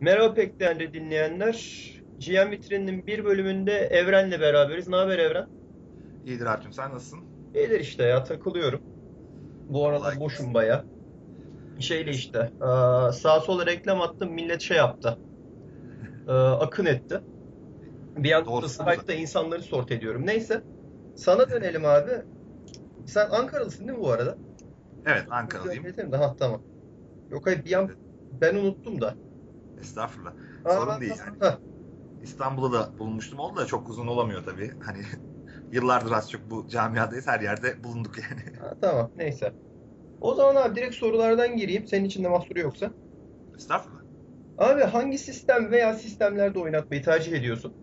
Merhaba pek değerli dinleyenler. GM Vitrin'in bir bölümünde Evren'le beraberiz. Ne haber Evren? İyidir Alp'cim sen nasılsın? İyidir işte ya takılıyorum. Bu aralar Kolay boşum baya. Şeyle işte sağa sola reklam attım millet şey yaptı. Akın etti. Bir yandan da. Skype'da insanları sort ediyorum. Neyse. Sana dönelim abi. Sen Ankaralısın değil mi bu arada? Evet Ankara'lıyım. Ha tamam. Yok hayır bir an ben unuttum da. Estağfurullah. Aa, Sorun değil yani. ha, İstanbul'da da bulunmuştum. Oldu da çok uzun olamıyor tabii. Hani yıllardır az çok bu camiadayız. Her yerde bulunduk yani. ha, tamam neyse. O zaman abi direkt sorulardan gireyim. Senin için de mahsuru yoksa. Estağfurullah. Abi hangi sistem veya sistemlerde oynatmayı tercih ediyorsun?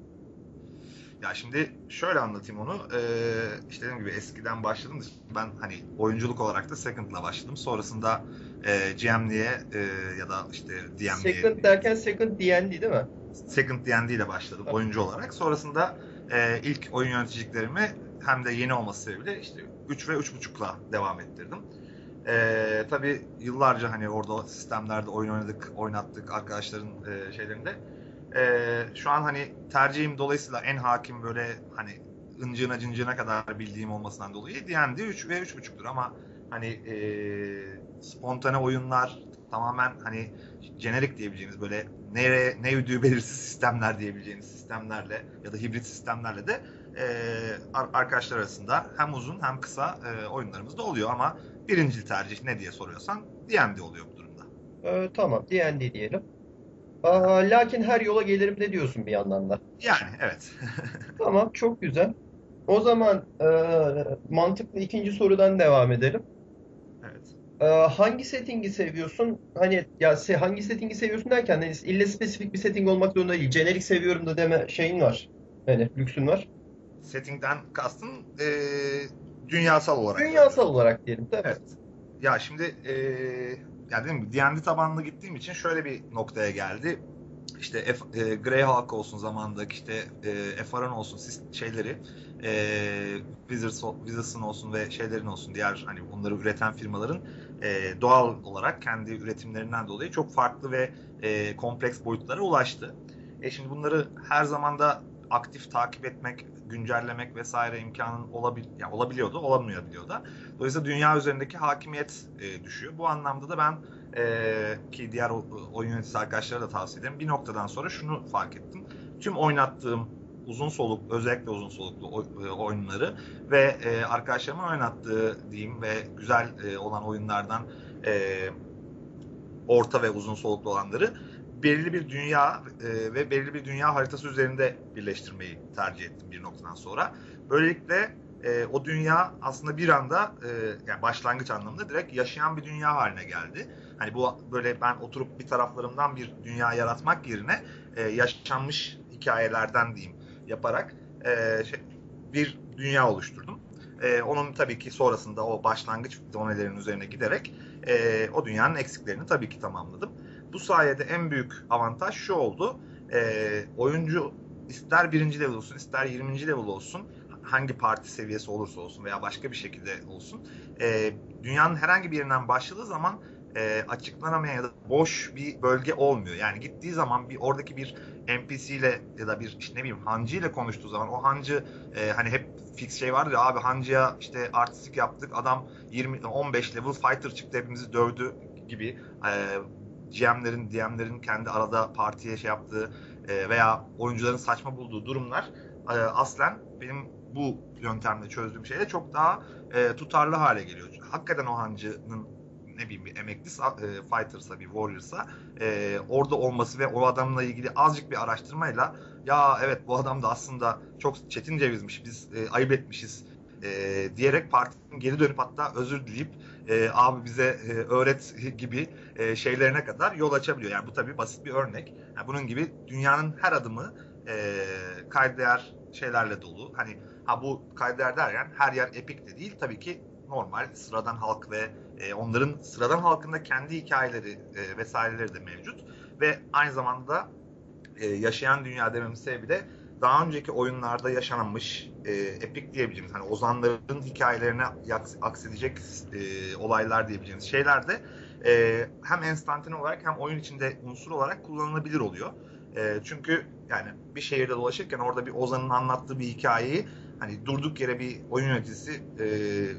Ya şimdi şöyle anlatayım onu. Ee, işte dediğim gibi eskiden başladım. Ben hani oyunculuk olarak da Second'la başladım. Sonrasında e, GM'liğe e, ya da işte DM'liğe Second derken Second D&D değil mi? Second D&D ile başladım oyuncu olarak. Sonrasında e, ilk oyun yöneticiliklerimi hem de yeni olması sebebiyle işte 3 ve 3.5'la devam ettirdim. E, tabii yıllarca hani orada sistemlerde oyun oynadık, oynattık arkadaşların e, şeylerinde. E, şu an hani tercihim dolayısıyla en hakim böyle hani ıncığına cıncığına kadar bildiğim olmasından dolayı D&D 3 ve 3.5'tur ama hani e, spontane oyunlar tamamen hani jenerik diyebileceğimiz böyle nereye ne ödüğü belirsiz sistemler diyebileceğimiz sistemlerle ya da hibrit sistemlerle de e, ar- arkadaşlar arasında hem uzun hem kısa e, oyunlarımız da oluyor ama birincil tercih ne diye soruyorsan D&D oluyor bu durumda. Ee, tamam D&D diyelim. Aa, lakin her yola gelirim de diyorsun bir yandan da. Yani evet. Tamam çok güzel. O zaman e, mantıklı ikinci sorudan devam edelim. Ee, hangi settingi seviyorsun? Hani ya se hangi settingi seviyorsun derken hani ille spesifik bir setting olmak zorunda değil. Jenerik seviyorum da deme şeyin var. Hani lüksün var. Setting'den kastın e, dünyasal olarak. Dünyasal olarak diyelim tabii. Evet. Ya şimdi e, ya dedim D&D tabanlı gittiğim için şöyle bir noktaya geldi. İşte F, e, Greyhawk olsun zamandaki işte e, FR'ın olsun şeyleri e, Wizards, Wizards'ın olsun ve şeylerin olsun diğer hani bunları üreten firmaların e, doğal olarak kendi üretimlerinden dolayı çok farklı ve e, kompleks boyutlara ulaştı. E şimdi bunları her zaman da aktif takip etmek, güncellemek vesaire imkanın olabil ya olabiliyordu, olamayabiliyor da. Dolayısıyla dünya üzerindeki hakimiyet e, düşüyor. Bu anlamda da ben e, ki diğer oyun yöneticisi arkadaşlara da tavsiye ederim. Bir noktadan sonra şunu fark ettim. Tüm oynattığım uzun soluk, özellikle uzun soluklu e, oyunları ve e, arkadaşlarımın oynattığı diyeyim ve güzel e, olan oyunlardan e, orta ve uzun soluklu olanları belirli bir dünya e, ve belirli bir dünya haritası üzerinde birleştirmeyi tercih ettim bir noktadan sonra. Böylelikle e, o dünya aslında bir anda e, yani başlangıç anlamında direkt yaşayan bir dünya haline geldi. Hani bu böyle ben oturup bir taraflarımdan bir dünya yaratmak yerine e, yaşanmış hikayelerden diyeyim yaparak e, şey, bir dünya oluşturdum. E, onun tabii ki sonrasında o başlangıç donelerin üzerine giderek e, o dünyanın eksiklerini tabii ki tamamladım. Bu sayede en büyük avantaj şu oldu. E, oyuncu ister birinci level olsun ister 20. level olsun hangi parti seviyesi olursa olsun veya başka bir şekilde olsun e, dünyanın herhangi bir yerinden başladığı zaman e, açıklanamayan ya da boş bir bölge olmuyor. Yani gittiği zaman bir oradaki bir NPC ile ya da bir işte ne bileyim hancı ile konuştuğu zaman o hancı e, hani hep fix şey vardır ya abi hancıya işte artistik yaptık adam 20 15 level fighter çıktı hepimizi dövdü gibi e, GM'lerin, DM'lerin kendi arada partiye şey yaptığı e, veya oyuncuların saçma bulduğu durumlar e, aslen benim bu yöntemle çözdüğüm şeyle çok daha e, tutarlı hale geliyor. Hakikaten o hancının ne bileyim bir emekli e, fighter'sa bir warrior'sa e, orada olması ve o adamla ilgili azıcık bir araştırmayla ya evet bu adam da aslında çok çetin cevizmiş biz e, ayıp etmişiz e, diyerek partinin geri dönüp hatta özür dileyip e, abi bize e, öğret gibi e, şeylerine kadar yol açabiliyor. Yani bu tabii basit bir örnek. Yani bunun gibi dünyanın her adımı e, kaydedeğer şeylerle dolu. Hani ha bu kaydedeğer derken her yer epik de değil. Tabii ki normal sıradan halk ve e, onların sıradan halkında kendi hikayeleri e, vesaireleri de mevcut. Ve aynı zamanda e, yaşayan dünya dememin sebebi de daha önceki oyunlarda yaşanmış e, epik diyebileceğimiz hani ozanların hikayelerine aksedecek e, olaylar diyebileceğimiz şeyler de e, hem enstantane olarak hem oyun içinde unsur olarak kullanılabilir oluyor. E, çünkü yani bir şehirde dolaşırken orada bir ozanın anlattığı bir hikayeyi hani durduk yere bir oyun yöneticisi e,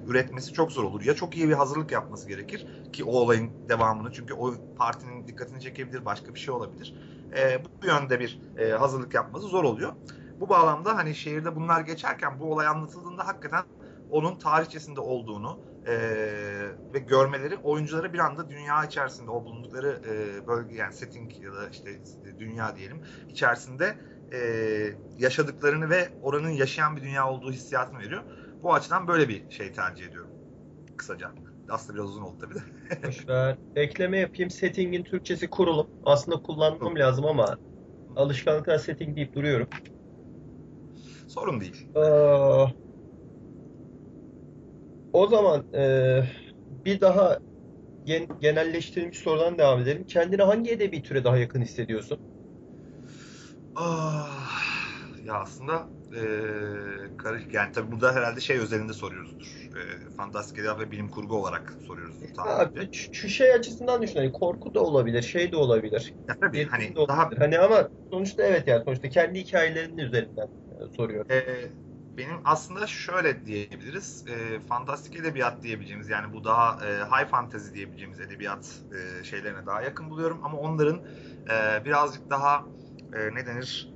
üretmesi çok zor olur. Ya çok iyi bir hazırlık yapması gerekir ki o olayın devamını çünkü o partinin dikkatini çekebilir başka bir şey olabilir. E, bu yönde bir e, hazırlık yapması zor oluyor. Bu bağlamda hani şehirde bunlar geçerken bu olay anlatıldığında hakikaten onun tarihçesinde olduğunu e, ve görmeleri oyunculara bir anda dünya içerisinde o bulundukları e, bölge yani setting ya da işte dünya diyelim içerisinde e, yaşadıklarını ve oranın yaşayan bir dünya olduğu hissiyatını veriyor. Bu açıdan böyle bir şey tercih ediyorum. Kısaca. Aslında biraz uzun oldu tabii de. Boşver. Ekleme yapayım. Setting'in Türkçesi kurulum. Aslında kullanmam lazım ama alışkanlıkla setting deyip duruyorum. Sorun değil. Ee, o zaman e, bir daha gen, genelleştirilmiş sorudan devam edelim. Kendini hangi edebi türe daha yakın hissediyorsun? Ah, ya aslında e, karışık. Yani tabii burada herhalde şey özelinde soruyoruzdur. E, fantastik edebiyat ve bilim kurgu olarak soruyoruzdur. Abi, şu şey açısından düşün. Hani korku da olabilir, şey de olabilir. Ya tabii hani daha hani ama sonuçta evet yani sonuçta kendi hikayelerinin üzerinden soruyorum. E, benim aslında şöyle diyebiliriz. E, fantastik edebiyat diyebileceğimiz yani bu daha e, high fantasy diyebileceğimiz edebiyat e, şeylerine daha yakın buluyorum ama onların e, birazcık daha e, ne denir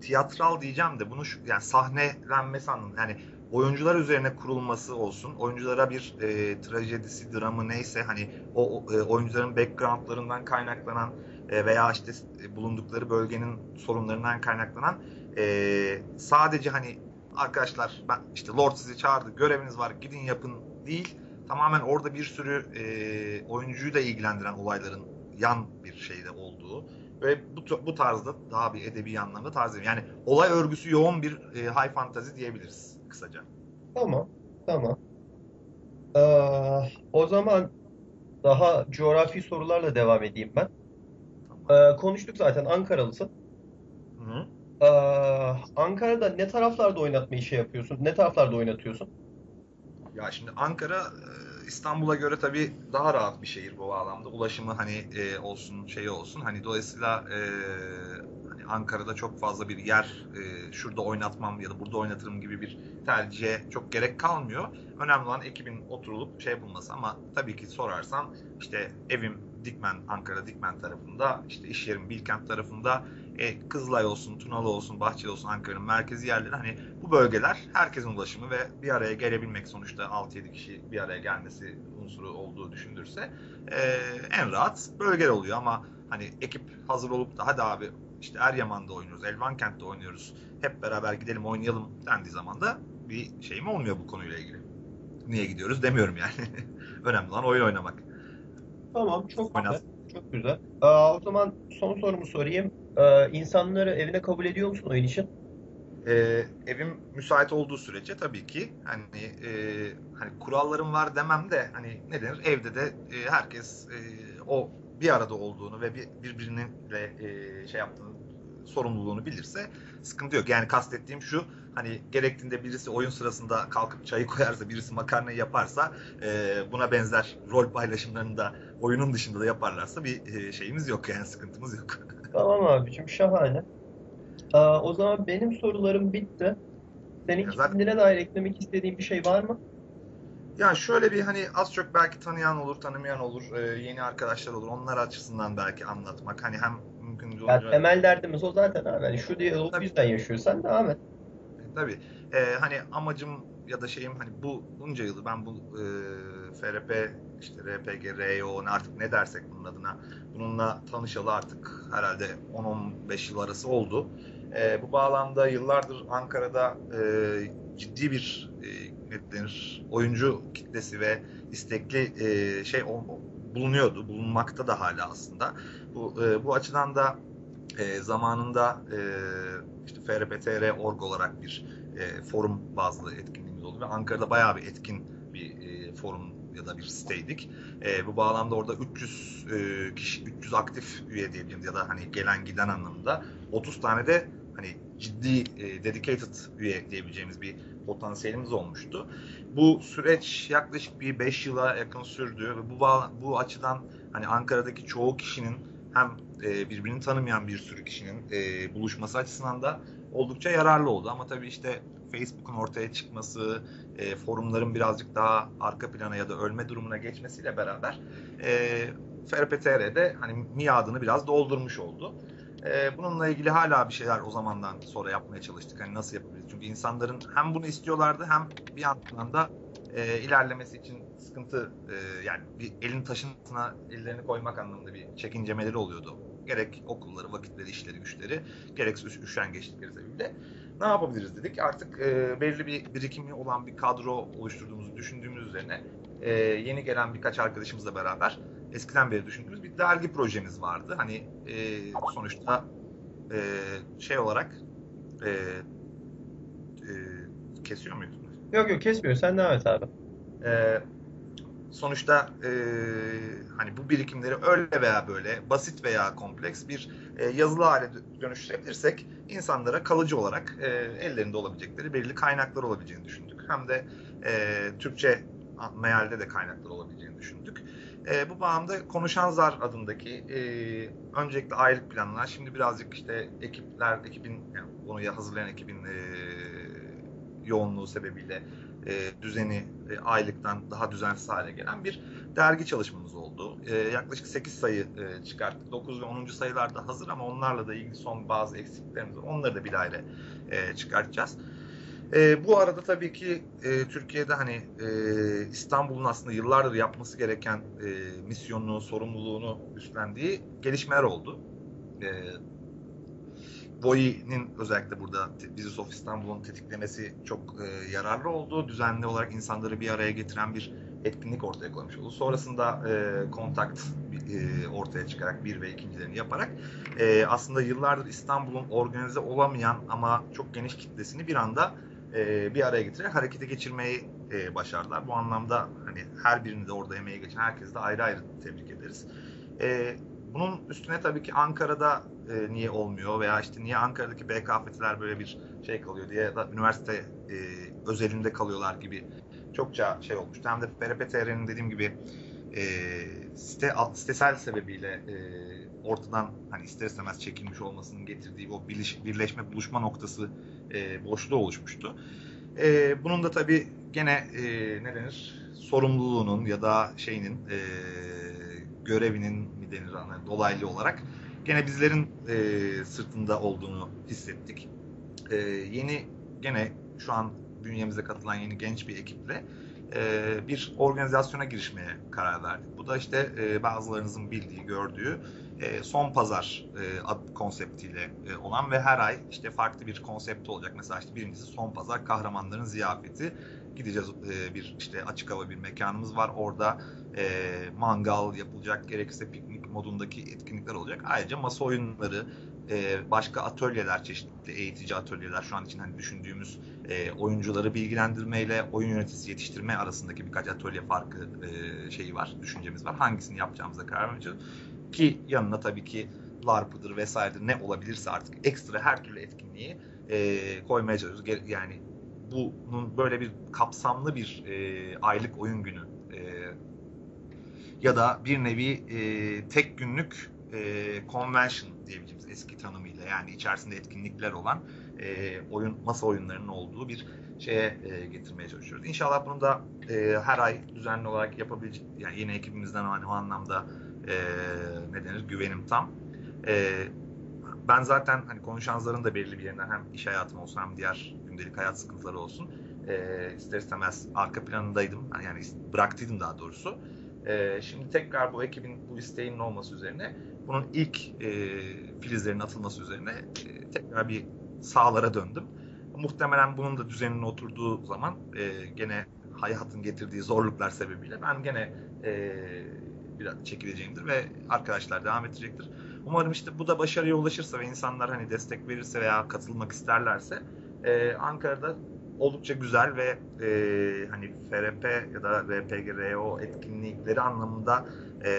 tiyatral diyeceğim de bunu şu, yani sahnelenmesi anlamında yani oyuncular üzerine kurulması olsun. Oyunculara bir e, trajedisi, dramı neyse hani o, e, oyuncuların backgroundlarından kaynaklanan e, veya işte bulundukları bölgenin sorunlarından kaynaklanan e, sadece hani arkadaşlar ben işte Lord sizi çağırdı göreviniz var gidin yapın değil tamamen orada bir sürü e, oyuncuyu da ilgilendiren olayların yan bir olduğu ve bu, bu tarzda daha bir edebi anlamda tarz yani olay örgüsü yoğun bir e, high fantasy diyebiliriz kısaca. Tamam, tamam. Ee, o zaman daha coğrafi sorularla devam edeyim ben. Tamam. Ee, konuştuk zaten Ankaralısın. Hı hı. Ee, Ankara'da ne taraflarda oynatmayı şey yapıyorsun? Ne taraflarda oynatıyorsun? Ya şimdi Ankara İstanbul'a göre tabii daha rahat bir şehir bu bağlamda. Ulaşımı hani e, olsun, şeyi olsun. Hani dolayısıyla e, hani Ankara'da çok fazla bir yer e, şurada oynatmam ya da burada oynatırım gibi bir tercihe çok gerek kalmıyor. Önemli olan ekibin oturulup şey yapılması ama tabii ki sorarsan işte evim Dikmen, Ankara Dikmen tarafında, işte iş yerim Bilkent tarafında e, Kızılay olsun, Tunalı olsun, Bahçeli olsun Ankara'nın merkezi yerleri hani bu bölgeler herkesin ulaşımı ve bir araya gelebilmek sonuçta 6-7 kişi bir araya gelmesi unsuru olduğu düşündürse e, en rahat bölgeler oluyor ama hani ekip hazır olup da hadi abi işte Eryaman'da oynuyoruz, Elvankent'te oynuyoruz. Hep beraber gidelim oynayalım dendiği zaman da bir şeyim olmuyor bu konuyla ilgili. Niye gidiyoruz demiyorum yani. Önemli olan oyun oynamak. Tamam çok güzel. Çok güzel. Aa, o zaman son sorumu sorayım. Ee, insanları evine kabul ediyor musun oyun için? Ee, evim müsait olduğu sürece tabii ki hani e, hani kurallarım var demem de hani ne denir evde de e, herkes e, o bir arada olduğunu ve bir, birbirininle e, şey yaptığını sorumluluğunu bilirse sıkıntı yok. Yani kastettiğim şu hani gerektiğinde birisi oyun sırasında kalkıp çayı koyarsa birisi makarnayı yaparsa e, buna benzer rol paylaşımlarını da oyunun dışında da yaparlarsa bir e, şeyimiz yok yani sıkıntımız yok. Tamam abicim şahane. Aa, o zaman benim sorularım bitti. Senin ya zaten... kendine dair eklemek istediğin bir şey var mı? Yani şöyle bir hani az çok belki tanıyan olur, tanımayan olur, e, yeni arkadaşlar olur. Onlar açısından belki anlatmak. Hani hem mümkün olunca... Ya temel derdimiz o zaten abi. Yani şu diye o yüzden yaşıyorsan devam et. E, tabii. E, hani amacım ya da şeyim hani bu bunca yılı ben bu e, FRP işte RPG, RYO artık ne dersek bunun adına bununla tanışalı artık herhalde 10-15 yıl arası oldu. E, bu bağlamda yıllardır Ankara'da e, ciddi bir e, denir oyuncu kitlesi ve istekli e, şey o, bulunuyordu, bulunmakta da hala aslında. Bu e, bu açıdan da e, zamanında e, işte FRPTR.org olarak bir e, forum bazlı etkinliğimiz oldu ve Ankara'da bayağı bir etkin bir e, forum ya da bir siteydik. E, bu bağlamda orada 300 e, kişi, 300 aktif üye diyebiliriz ya da hani gelen giden anlamında 30 tane de hani ciddi e, dedicated üye diyebileceğimiz bir potansiyelimiz olmuştu. Bu süreç yaklaşık bir 5 yıla yakın sürdü ve bu bu açıdan hani Ankara'daki çoğu kişinin hem e, birbirini tanımayan bir sürü kişinin e, buluşması açısından da oldukça yararlı oldu. Ama tabii işte Facebook'un ortaya çıkması, e, forumların birazcık daha arka plana ya da ölme durumuna geçmesiyle beraber e, FRPTR'de hani miadını biraz doldurmuş oldu. E, bununla ilgili hala bir şeyler o zamandan sonra yapmaya çalıştık. Hani nasıl yapabiliriz? Çünkü insanların hem bunu istiyorlardı hem bir yandan da e, ilerlemesi için sıkıntı e, yani bir elin taşına ellerini koymak anlamında bir çekincemeleri oluyordu. Gerek okulları, vakitleri, işleri, güçleri, gerekse üşengeçlikleri sebebiyle. Ne yapabiliriz dedik. Artık e, belirli bir birikimi olan bir kadro oluşturduğumuzu düşündüğümüz üzerine e, yeni gelen birkaç arkadaşımızla beraber eskiden beri düşündüğümüz bir dergi projemiz vardı. Hani e, sonuçta e, şey olarak e, e, kesiyor muyuz? Yok yok kesmiyor. Sen devam et abi. E, sonuçta e, hani bu birikimleri öyle veya böyle basit veya kompleks bir e, yazılı hale dönüştürebilirsek insanlara kalıcı olarak e, ellerinde olabilecekleri belirli kaynaklar olabileceğini düşündük. Hem de e, Türkçe mealde de kaynaklar olabileceğini düşündük. E, bu bağlamda Konuşan Zar adındaki e, öncelikle aylık planlar, şimdi birazcık işte ekipler, ekibin yani bunu hazırlayan ekibin e, yoğunluğu sebebiyle e, düzeni e, aylıktan daha düzensiz hale gelen bir dergi çalışmamız oldu. E, yaklaşık 8 sayı e, çıkarttık. 9 ve 10. sayılar da hazır ama onlarla da ilgili son bazı eksiklerimiz var. Onları da bir aile e, çıkartacağız. E, bu arada tabii ki e, Türkiye'de hani e, İstanbul'un aslında yıllardır yapması gereken e, misyonunu, sorumluluğunu üstlendiği gelişmeler oldu. E, Boyi'nin özellikle burada Business of İstanbul'un tetiklemesi çok e, yararlı oldu. Düzenli olarak insanları bir araya getiren bir etkinlik ortaya koymuş oldu. Sonrasında e, kontakt e, ortaya çıkarak bir ve ikincilerini yaparak e, aslında yıllardır İstanbul'un organize olamayan ama çok geniş kitlesini bir anda e, bir araya getirerek harekete geçirmeyi e, başardılar. Bu anlamda hani her birini de orada emeğe geçen herkesi de ayrı ayrı tebrik ederiz. E, bunun üstüne tabii ki Ankara'da e, niye olmuyor veya işte niye Ankara'daki BKF'ler böyle bir şey kalıyor diye da üniversite e, özelinde kalıyorlar gibi çokça şey olmuştu. Hem de FRPTR'nin dediğim gibi e, site, sitesel sebebiyle e, ortadan hani ister istemez çekilmiş olmasının getirdiği o birleş, birleşme buluşma noktası e, boşluğu oluşmuştu. E, bunun da tabii gene e, ne denir sorumluluğunun ya da şeyinin e, görevinin mi denir hani dolaylı olarak gene bizlerin e, sırtında olduğunu hissettik. E, yeni gene şu an bünyemize katılan yeni genç bir ekiple e, bir organizasyona girişmeye karar verdik. Bu da işte e, bazılarınızın bildiği, gördüğü e, son pazar e, ad konseptiyle e, olan ve her ay işte farklı bir konsept olacak. Mesela işte birincisi son pazar kahramanların ziyafeti. Gideceğiz e, bir işte açık hava bir mekanımız var. Orada e, mangal yapılacak, gerekirse piknik modundaki etkinlikler olacak. Ayrıca masa oyunları, e, başka atölyeler, çeşitli eğitici atölyeler şu an için hani düşündüğümüz e, oyuncuları bilgilendirmeyle oyun yöneticisi yetiştirme arasındaki birkaç atölye farkı e, şeyi var, düşüncemiz var. Hangisini yapacağımıza karar vereceğiz. Ki yanına tabii ki LARP'ıdır vesairedir ne olabilirse artık ekstra her türlü etkinliği e, koymaya çalışıyoruz. Yani bunun böyle bir kapsamlı bir e, aylık oyun günü e, ya da bir nevi e, tek günlük e, convention diyebileceğimiz eski tanımıyla yani içerisinde etkinlikler olan e, oyun masa oyunlarının olduğu bir şeye e, getirmeye çalışıyoruz. İnşallah bunu da e, her ay düzenli olarak yapabilecek yani yeni ekibimizden hani o anlamda e, ne denir güvenim tam. E, ben zaten hani konuşanların da belirli bir yerinden hem iş hayatım olsun hem diğer gündelik hayat sıkıntıları olsun e, ister istemez arka planındaydım. Yani bıraktıydım daha doğrusu. E, şimdi tekrar bu ekibin bu isteğinin olması üzerine bunun ilk e, filizlerin atılması üzerine e, tekrar bir sahalara döndüm. Muhtemelen bunun da düzenine oturduğu zaman e, gene hayatın getirdiği zorluklar sebebiyle ben gene e, biraz çekileceğimdir ve arkadaşlar devam edecektir. Umarım işte bu da başarıya ulaşırsa ve insanlar hani destek verirse veya katılmak isterlerse e, Ankara'da oldukça güzel ve e, hani FRP ya da RPGRO etkinlikleri anlamında e,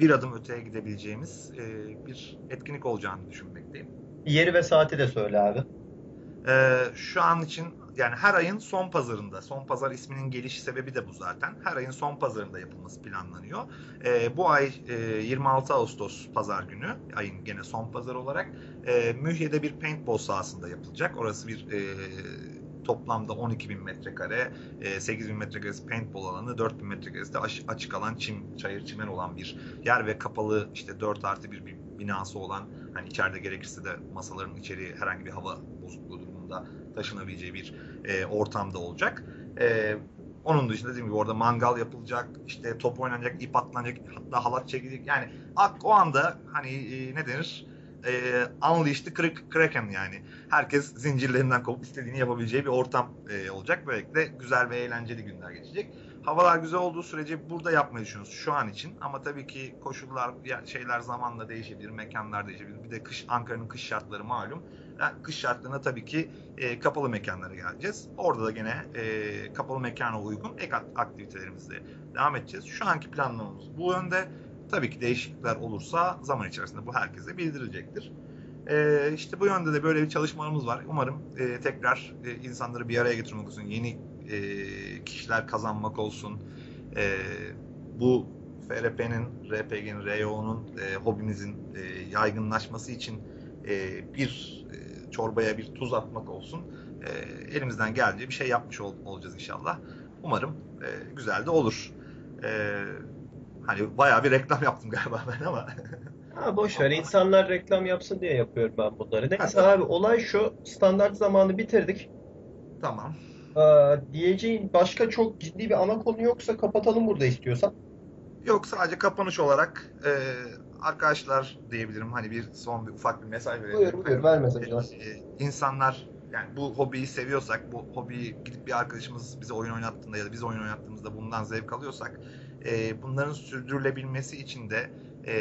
bir adım öteye gidebileceğimiz e, bir etkinlik olacağını düşünmekteyim. Yeri ve saati de söyle abi. Ee, şu an için yani her ayın son pazarında, son pazar isminin geliş sebebi de bu zaten. Her ayın son pazarında yapılması planlanıyor. Ee, bu ay e, 26 Ağustos pazar günü, ayın gene son pazar olarak e, Mühye'de bir paintball sahasında yapılacak. Orası bir e, toplamda 12 bin metrekare, e, 8 bin metrekaresi paintball alanı, 4 bin metrekaresi de açık alan çim, çayır çimen olan bir yer ve kapalı işte 4 artı bir, bir binası olan hani içeride gerekirse de masaların içeri herhangi bir hava bozukluğu durumunda taşınabileceği bir e, ortamda olacak. E, onun dışında dediğim gibi orada mangal yapılacak, işte top oynanacak, ip atlanacak, hatta halat çekilecek. Yani o anda hani e, ne denir? E, unleashed Kraken yani. Herkes zincirlerinden kopup istediğini yapabileceği bir ortam e, olacak. Böylelikle güzel ve eğlenceli günler geçecek. Havalar güzel olduğu sürece burada yapmayı düşünüyoruz şu an için. Ama tabii ki koşullar, şeyler zamanla değişebilir, mekanlar değişebilir. Bir de kış Ankara'nın kış şartları malum. Kış şartlarına tabii ki e, kapalı mekanlara geleceğiz. Orada da gene e, kapalı mekana uygun ek aktivitelerimizle devam edeceğiz. Şu anki planlamamız bu yönde. Tabii ki değişiklikler olursa zaman içerisinde bu herkese bildirilecektir. E, işte bu yönde de böyle bir çalışmalarımız var. Umarım e, tekrar e, insanları bir araya getirmek olsun, yeni e, kişiler kazanmak olsun. E, bu FRP'nin, RPG'nin, RYO'nun e, hobimizin e, yaygınlaşması için e, bir e, çorbaya bir tuz atmak olsun. E, elimizden geldiği bir şey yapmış ol, olacağız inşallah. Umarım e, güzel de olur. E, hani bayağı bir reklam yaptım galiba ben ama. Ha boş ver. İnsanlar reklam yapsın diye yapıyorum ben bunları. Neyse abi olay şu. Standart zamanı bitirdik. Tamam. Ee, diyeceğin başka çok ciddi bir ana konu yoksa kapatalım burada istiyorsan. Yok sadece kapanış olarak e, arkadaşlar diyebilirim. Hani bir son bir ufak bir mesaj verelim. Buyur buyur ver mesajını. E, insanlar yani bu hobiyi seviyorsak, bu hobiyi gidip bir arkadaşımız bize oyun oynattığında ya da biz oyun oynattığımızda bundan zevk alıyorsak e, bunların sürdürülebilmesi için de e,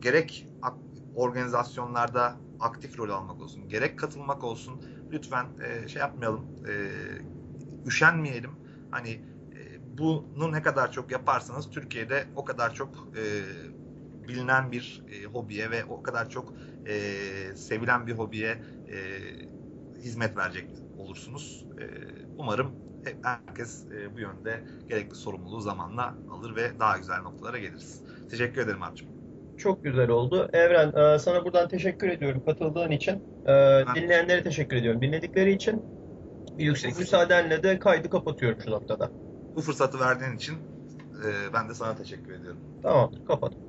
gerek organizasyonlarda aktif rol almak olsun, gerek katılmak olsun lütfen e, şey yapmayalım, e, üşenmeyelim. Hani e, bunu ne kadar çok yaparsanız Türkiye'de o kadar çok e, bilinen bir e, hobiye ve o kadar çok e, sevilen bir hobiye e, hizmet verecek olursunuz. E, umarım herkes e, bu yönde gerekli sorumluluğu zamanla alır ve daha güzel noktalara geliriz. Teşekkür ederim abicim. Çok güzel oldu. Evren, e, sana buradan teşekkür ediyorum katıldığın için. E, dinleyenlere teşekkür ediyorum dinledikleri için. Yüksek müsaadenle de kaydı kapatıyorum şu noktada. Bu fırsatı verdiğin için e, ben de sana teşekkür ediyorum. Tamamdır, kapat.